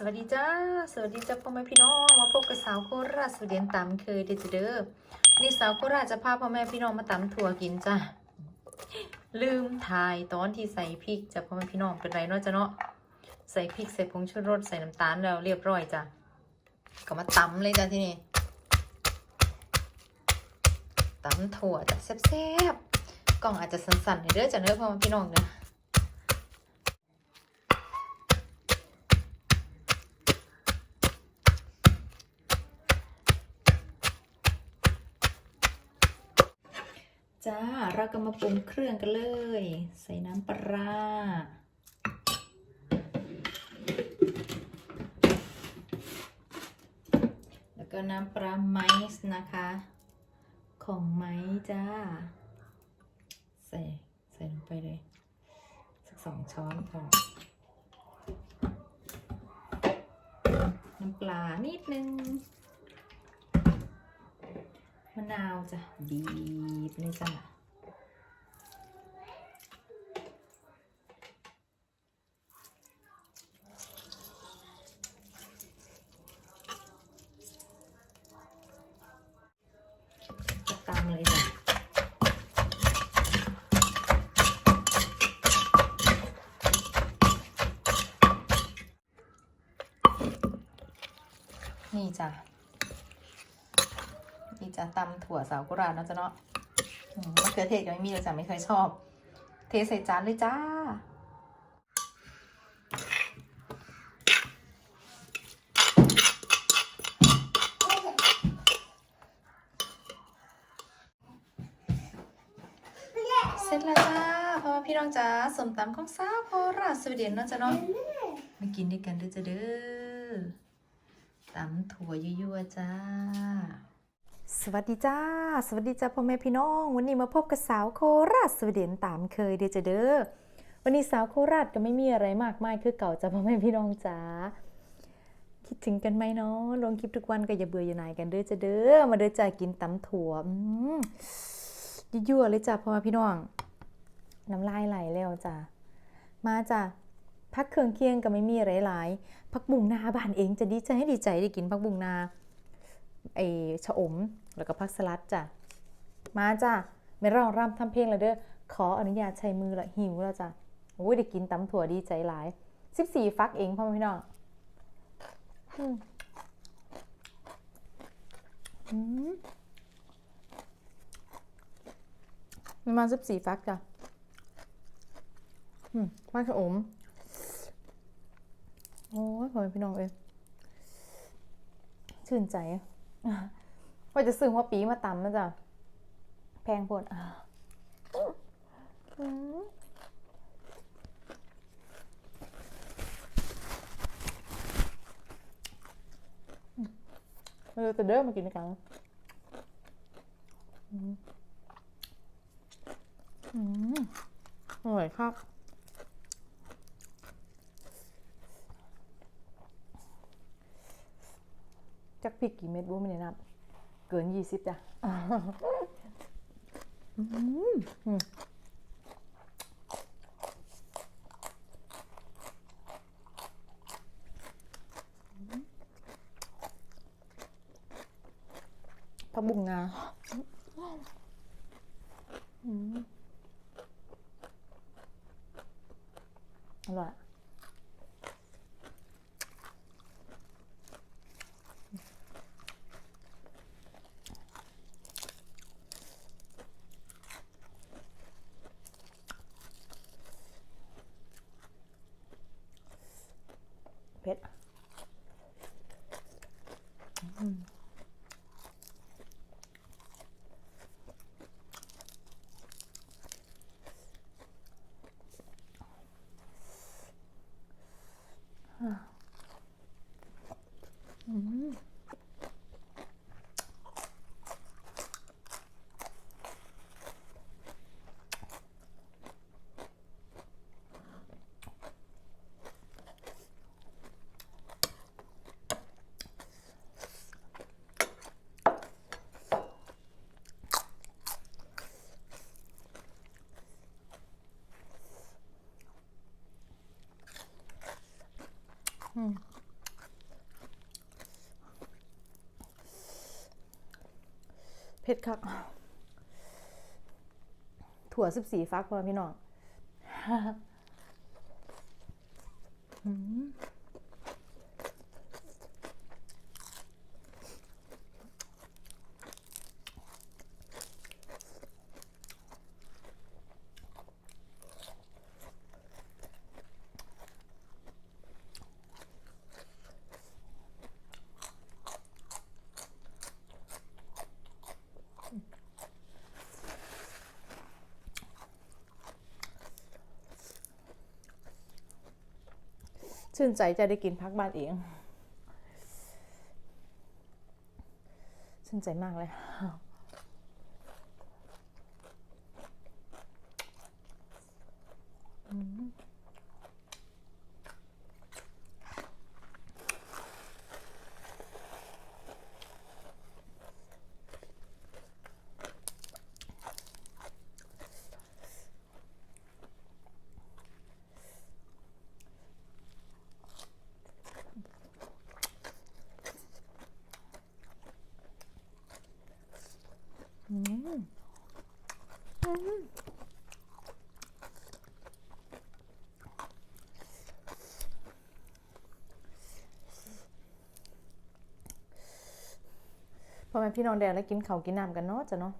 สวัสดีจ้า สวัสดีจ้าพ่อแม่พี่น้อง มาพบกับสาวโคราชสวีเดนตามเคยเดอเด้อนี่สาวโคราชจะพาพ่อแม่พี่น้องมาตำถั่วกินจ้าลืมถ่ายตอนที่ใส่พริกจ้ะพ่อแม่พี่น้องเป็นไรเนาะจ้ะเนาะ ใส่พริกใส่ผงชูรสใส่น้ำตาลแล้วเรียบร้อยจ้ะก็มาตำเลยจ้ะที่นี่ตำถั่วจ้ะแซ่บๆกล่องอาจจะสั่นๆหน่อยเด้อจ้ะเด้อพ่อแม่พี่น้องเด้อ จ้า เราก็มาปรุงเครื่องกันเลย ใส่น้ำปลาแล้วก็น้ำปลาไมซ์นะคะ ของไม้จ้า ใส่ใส่ลงไปเลย สักสองช้อนพอน้ำปลานิดนึง มะนาวจ้ะบีบเลยจ้ะตามเลยจ้ะนี่จ้ะ นี่จะตำถั่วสาวกุหลาบเนาะจ๊ะเนาะมะเขือเทศก็ไม่มีเลยจ้ะไม่เคยชอบ เทใส่จานเลยจ้า เสร็จแล้วจ้าพ่อแม่พี่น้องจ้าสมตำของสาวโคราชสวีเดนเนาะจ๊ะเนาะมากินด้วยกันเด้วยจ้ะเด้อตำถั่วยั่วๆจ้า สวัสดีจ้า สวัสดีจ้าพ่อแม่พี่น้อง วันนี้มาพบกับสาวโคราชสวีเดนตามเคยเด้อจะเด้อวันนี้สาวโคราชก็ไม่มีอะไรมากมายคือเก่าจ้าพ่อแม่พี่น้องจ้าคิดถึงกันไหมเนาะลงคลิปทุกวันก็อย่าเบื่ออย่าหน่ายกันเด้อจ้ะเด้อมาเด้อจ้ากินตำถั่วยั่วเลยจ้าพ่อแม่พี่น้องน้ำลายไหลแล้วจ้ามาจ้าพักเครื่องเคียงก็ไม่มีอะไรหลายพักบุงนาบ้านเองจะดีใจให้ดีใจได้กินพักบุงนา ไอชะอม แล้วก็ผักสลัดจ้ะ มาจ้ะไม่ร้องรำทำเพลงแล้วเด้อ ขออนุญาตใช้มือละหิวแล้วจ้ะโอ้ยได้กินตำถั่วดีใจหลาย14ฟักเองพ่อแม่พี่น้องอืมมประมาณ14ฟักจ้ะอืมผักชะอม โอ้ยพ่อแม่พี่น้องเอ้ยชื่นใจอะ ว่าจะซื้อหัวปีมาตำนะจ๊ะแพงโพดอะอืมเราจะเดินมากินกันอืมอร่อยครับ ติกกี่เม็ดบูไม่ได้นับ เกินยี่สิบจ้ะอืมอืมผักบุ้งงาอร่อย เผ็ดอืมอะอืมอืม ผ็ดคัก ถั่วสิบสี่ฟักพอพี่น้อง ชื่นใจจะได้กินพักบ้านเองชื่นใจมากเลย พอแม่พี่น้องแดงแล้วกินเขาวกินน้ำกันเนาะจ้ะเนาะ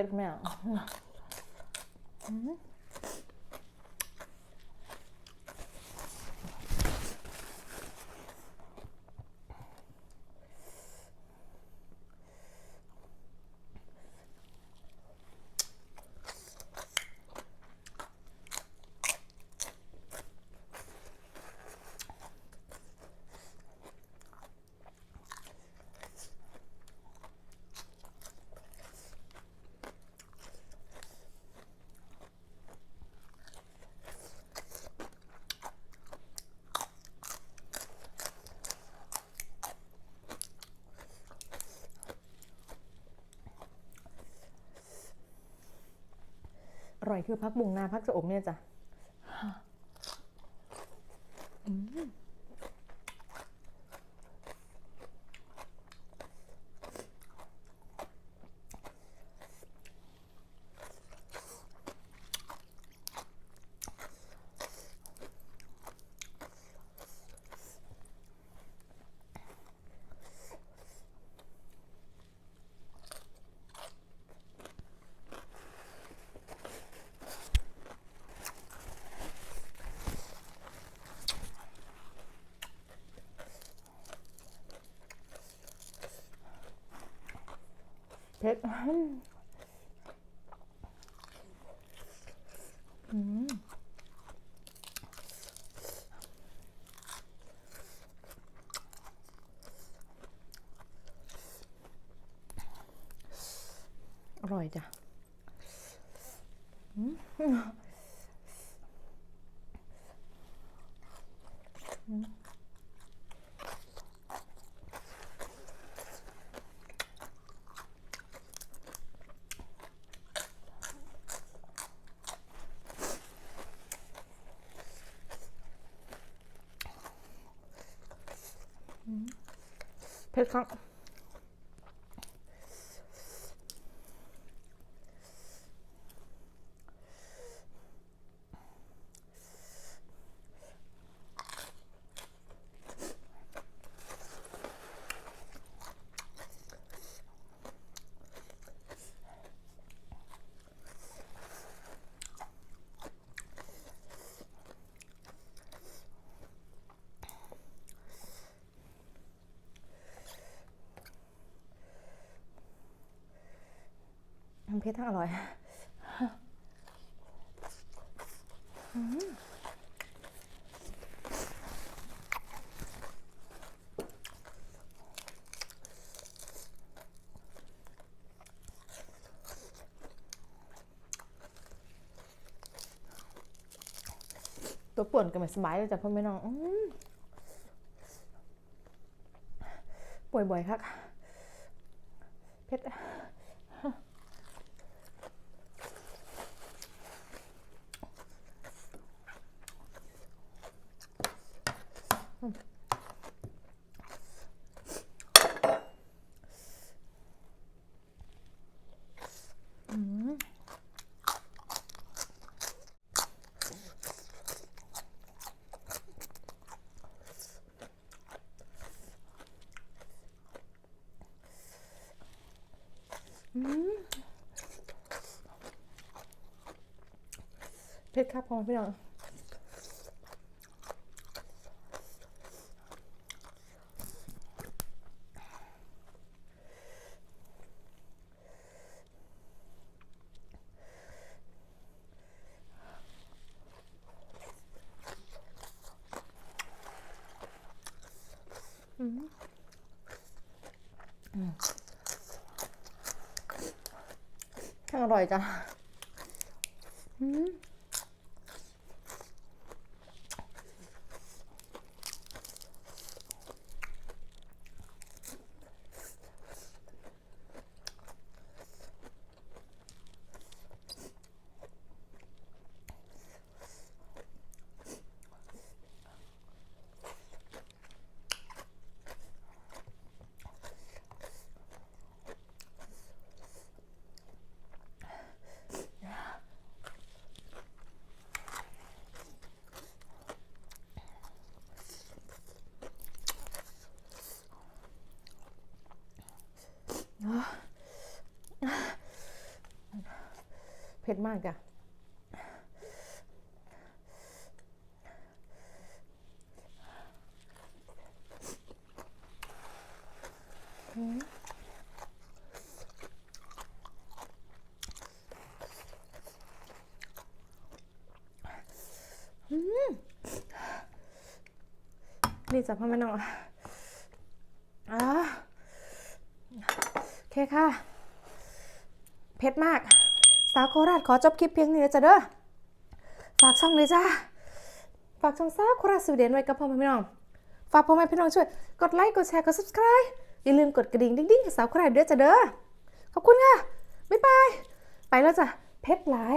อร่อย รคุณแม่อะอืมอร่อยคือพักบุงนาพักสะอมเนี่ยจ้ะอืม เพชรอืมอร่อยจ้ะอืมอืม เเผ็ดทั้งอร่อยตัวป่วนกันแบบสบายเลยจ้ะพ่อแม่น้องป่วยบ่อยครับเพชร เผ็ดครับพอพี่น้องอืมอืมช่างอร่อยจ้ะอืม เผ็ดมากจ้ะอืมนี่จ้ะพ่อแม่น้องอ่าโอเคค่ะ เผ็ดมาก สาวโคราชขอจบคลิปเพียงนี้นะจ๊ะเด้อฝากช่องเลยจ้าฝากช่องสาวโคราชสวีเดนไว้กับพ่อแม่พี่น้องฝากพ่อแม่พี่น้องช่วยกดไลค์กดแชร์กด subscribe อย่าลืมกดกระดิ่งดิ้งๆกับสาวโคราชด้วยจ้ะเด้อขอบคุณค่ะบ๊ายบายไปแล้วจ้ะเพชรหลาย